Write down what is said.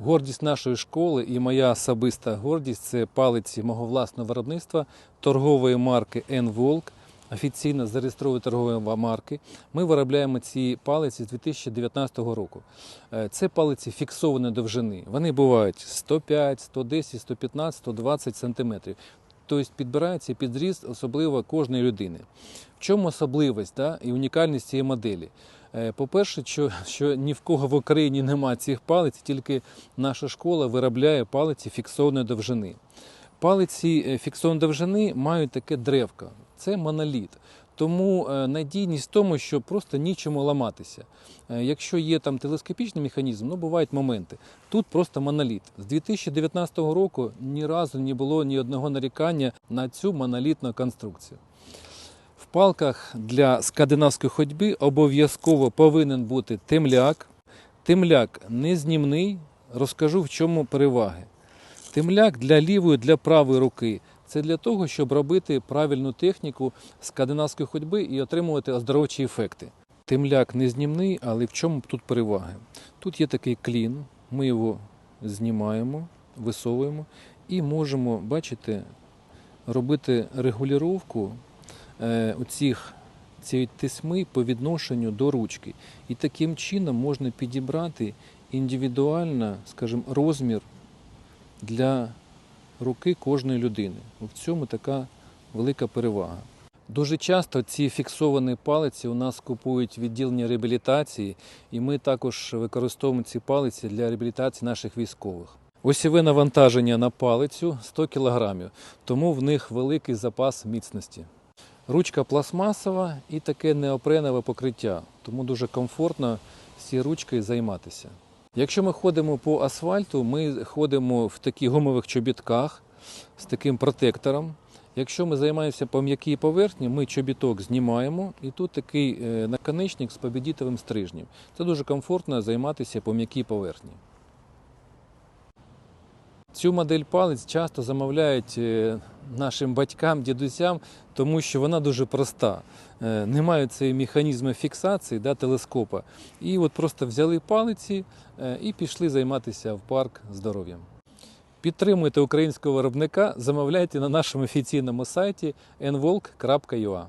Гордість нашої школи і моя особиста гордість це палиці мого власного виробництва торгової марки N-Волк, офіційно зареєстрованої торгової марки. Ми виробляємо ці палиці з 2019 року. Е, Це палиці фіксованої довжини. Вони бувають 105, 110, 115, 120 сантиметрів. Тобто підбирається під особливо кожної людини. В чому особливість да, і унікальність цієї моделі? Е, По-перше, що, що ні в кого в Україні немає цих палиць, тільки наша школа виробляє палиці фіксованої довжини. Палиці е, фіксованої довжини мають таке древко. Це моноліт. Тому е, надійність в тому, що просто нічому ламатися. Е, Якщо є там телескопічний механізм, ну бувають моменти. Тут просто моноліт. З 2019 року ні разу не було ні одного нарікання на цю монолітну конструкцію. В палках для скандинавської ходьби обов'язково повинен бути темляк. Темляк незнімний. Розкажу в чому переваги. Темляк для лівої, для правої руки. Це для того, щоб робити правильну техніку скандинавської ходьби і отримувати оздоровчі ефекти. Темляк незнімний, але в чому тут переваги? Тут є такий клін, ми його знімаємо, висовуємо і можемо, бачите, робити регулювання е, оцих цієї тисьми по відношенню до ручки. І таким чином можна підібрати індивідуально, скажімо, розмір для руки кожної людини. В цьому така велика перевага. Дуже часто ці фіксовані палиці у нас купують відділення реабілітації, і ми також використовуємо ці палиці для реабілітації наших військових. Осіве навантаження на палицю 100 кг, тому в них великий запас міцності. Ручка пластмасова і таке неопренове покриття, тому дуже комфортно цією ручкою займатися. Якщо ми ходимо по асфальту, ми ходимо в таких гумових чобітках з таким протектором. Якщо ми займаємося по м'якій поверхні, ми чобіток знімаємо, і тут такий е, наконечник з побідітовим стрижнем. Це дуже комфортно займатися по м'якій поверхні. Цю модель палець часто замовляють е, нашим батькам, дідусям, тому що вона дуже проста. Е, Немає цієї механізму фіксації да, телескопа. І от просто взяли палиці е, і пішли займатися в парк здоров'ям. Підтримуйте українського виробника, замовляйте на нашому офіційному сайті nvolk.ua.